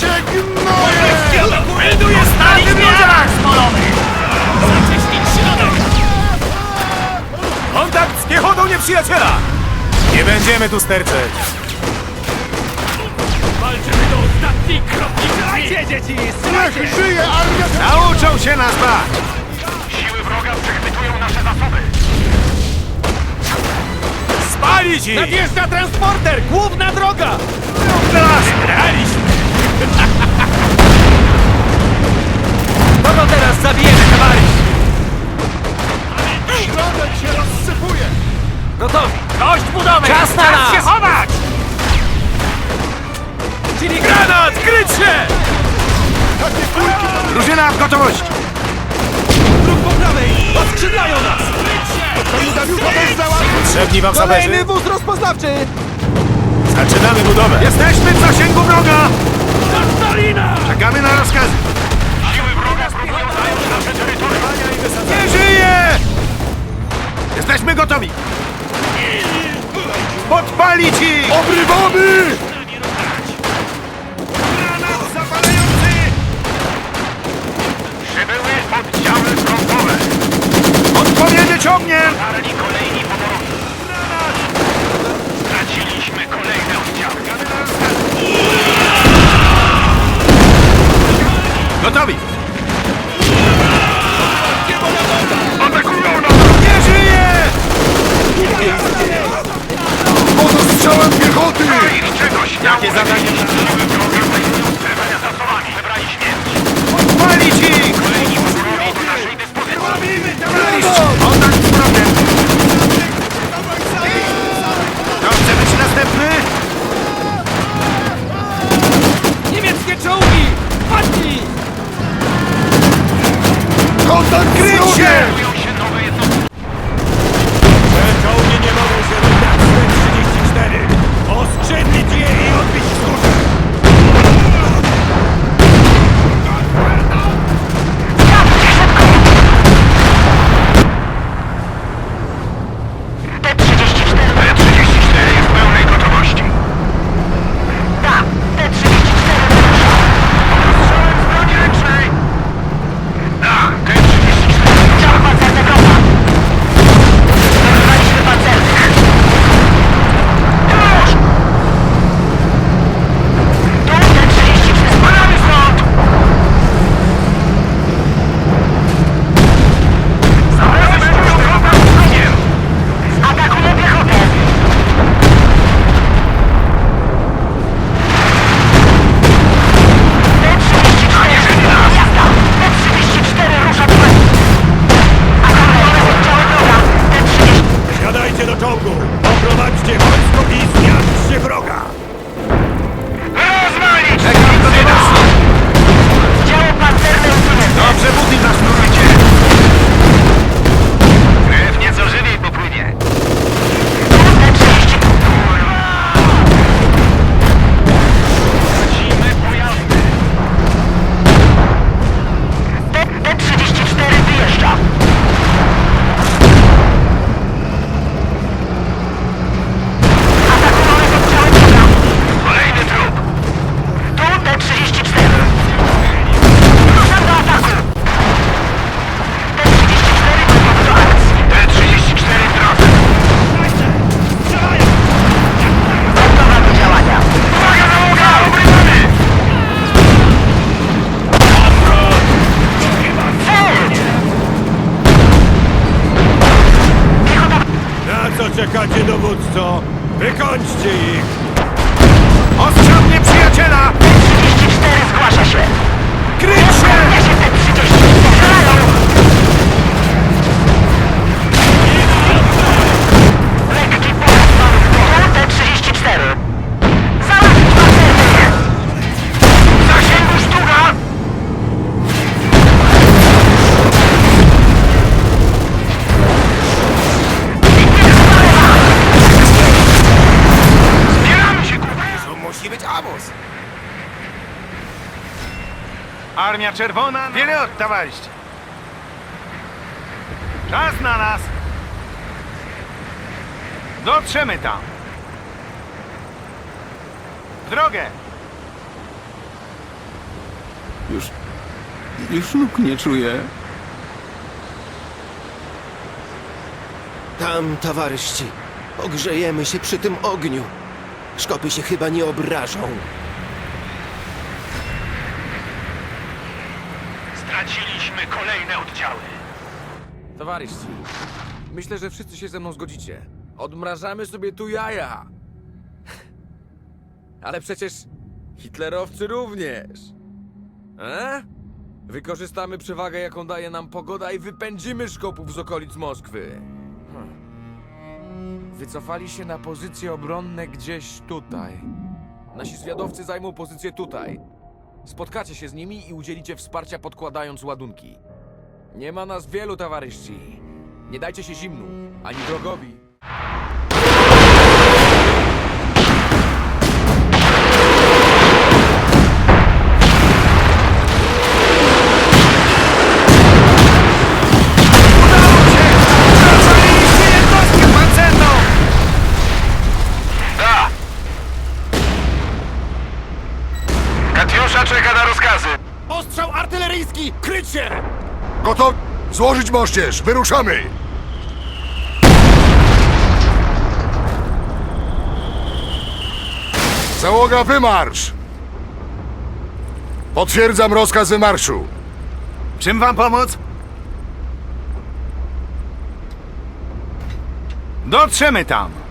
gnoje! Melduje stary ludziach spalonych! Zaciśnij środek! Kontakt z piechotą nieprzyjaciela! Nie będziemy tu sterczeć. Walczymy do ostatniej kropli krwi! dzieci! Niech żyje armia! Nauczą się nas bać! Siły wroga przechwytują nasze zasoby. Spalić ich! Nadjeżdża transporter! Główna droga! Teraz graliśmy! Kogo teraz zabijemy, towarzysz? Środek się rozsypuje! Gotowi! Dość budowy! Czas na nas! się chować! Czyli Granat! Kryć się! Takie kulki Drużyna w gotowości! Dróg po prawej! Odskrzydlają nas! udawił bez załatwić! Potrzebni wam saperzy? wóz rozpoznawczy! Zaczynamy budowę! Jesteśmy w zasięgu wroga! Kastalina! Czekamy na rozkazy! Siły wroga próbują zająć nasze terytorium. Nie żyje! Jesteśmy gotowi! Podpalić ich! Obrywamy! Granat zapalający! Przybyły oddziały frontowe. Odpowiedzieć ogniem! Gotowi! Atakują nas! Nie żyje! Pod ostrzałem piechoty! Ich czegoś Jakie zadanie? Podpalić ich! Kolejni poborowi do naszej dyspozycji. Kontakt z wrogiem! Kto chce być następny? Niemieckie czołgi! Padnij! Kontakt z czekacie, dowódco? Wykończcie ich! Ostrzał nieprzyjaciela! T-34 zgłasza się. Kryć się! Czerwona... Wiele towarzysz! Czas na nas! Dotrzemy tam! W drogę! Już... Już nóg nie czuję. Tam, towarzyści. Ogrzejemy się przy tym ogniu. Szkopy się chyba nie obrażą. Straciliśmy kolejne oddziały. Towarzyści, myślę, że wszyscy się ze mną zgodzicie. Odmrażamy sobie tu jaja. Ale przecież hitlerowcy również. E? Wykorzystamy przewagę, jaką daje nam pogoda i wypędzimy szkopów z okolic Moskwy. Hm. Wycofali się na pozycje obronne gdzieś tutaj. Nasi zwiadowcy zajmą pozycję tutaj. Spotkacie się z nimi i udzielicie wsparcia podkładając ładunki. Nie ma nas wielu, towarzyści. Nie dajcie się zimnu, ani wrogowi. Złożyć moździerz! Wyruszamy! Załoga wymarsz! Potwierdzam rozkaz wymarszu. Czym wam pomóc? Dotrzemy tam!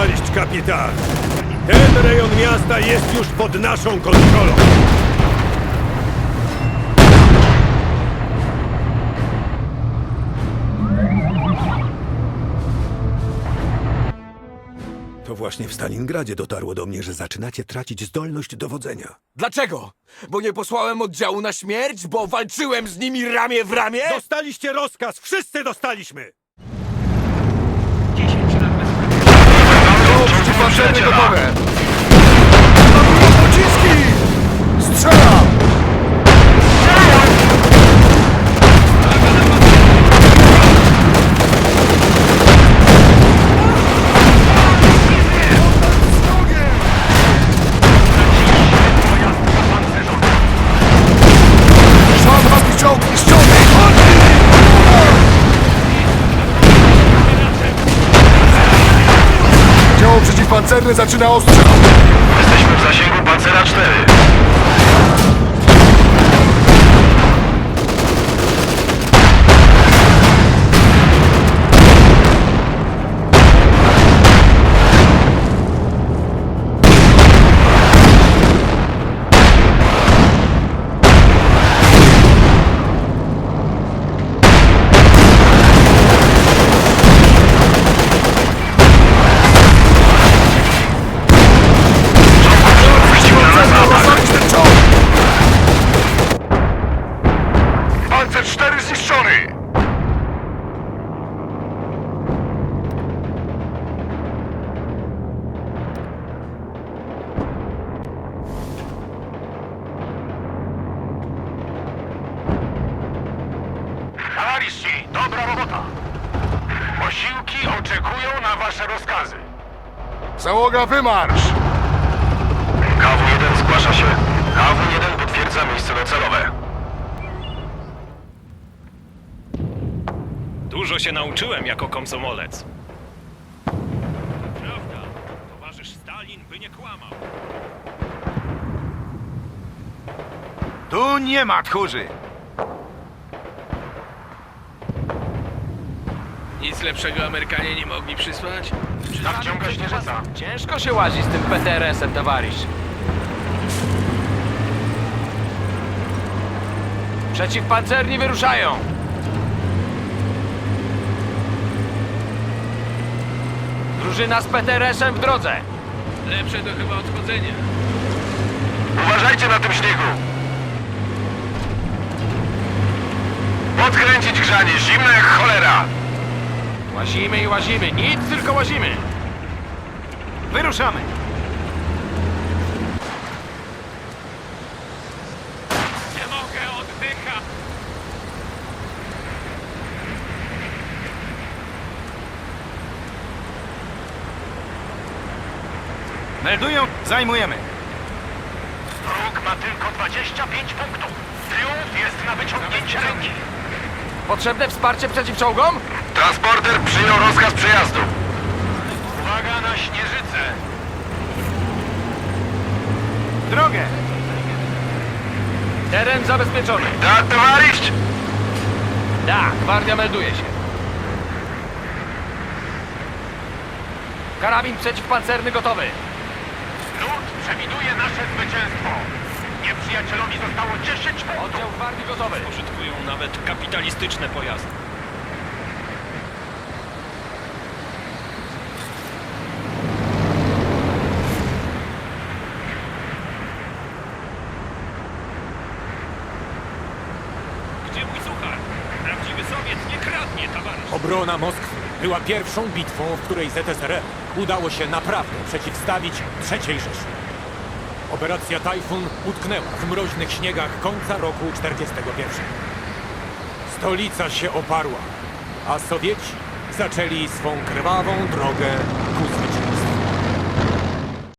Towarzysz kapitan! Ten rejon miasta jest już pod naszą kontrolą. To właśnie w Stalingradzie dotarło do mnie, że zaczynacie tracić zdolność dowodzenia. Dlaczego? Bo nie posłałem oddziału na śmierć? Bo walczyłem z nimi ramię w ramię? Dostaliście rozkaz! Wszyscy dostaliśmy! Przeciwpancerne gotowe! Przeciwpancerne zaczyna ostrzał! Dobra robota. Posiłki oczekują na wasze rozkazy. Załoga wymarsz! KW-1 zgłasza się. KW-1 potwierdza miejsce docelowe. Dużo się nauczyłem jako komsomolec. Prawda, towarzysz Stalin by nie kłamał. Tu nie ma tchórzy! Nic lepszego Amerykanie nie mogli przysłać? Tak ciąga śnieżyca. Ciężko się łazi z tym PTRS-em, towarzysz. Przeciwpancerni wyruszają! Drużyna z PTRS-em w drodze! Lepsze to chyba odchodzenie. Uważajcie na tym śniegu. Podkręcić grzanie, zimne jak cholera. Łazimy i łazimy, nic tylko łazimy! Wyruszamy. Nie mogę oddychać! Meldują, zajmujemy. Wróg ma tylko 25 punktów. Triumf jest na wyciągnięcie ręki. Potrzebne wsparcie przeciwczołgom? Transporter przyjął rozkaz przejazdu. Uwaga na śnieżycę. W drogę. Teren zabezpieczony. Tak, towarzysz? Da, gwardia melduje się. Karabin przeciwpancerny gotowy. Lud przewiduje nasze zwycięstwo. Nieprzyjacielowi zostało 10 punktów. Oddział gwardii gotowy. Użytkują nawet kapitalistyczne pojazdy. Nie kradnie, towarzysz. Obrona Moskwy była pierwszą bitwą, w której ZSRR udało się naprawdę przeciwstawić III Rzeszy. Operacja Tajfun utknęła w mroźnych śniegach końca roku 41. Stolica się oparła, a Sowieci zaczęli swą krwawą drogę ku zwycięstwu.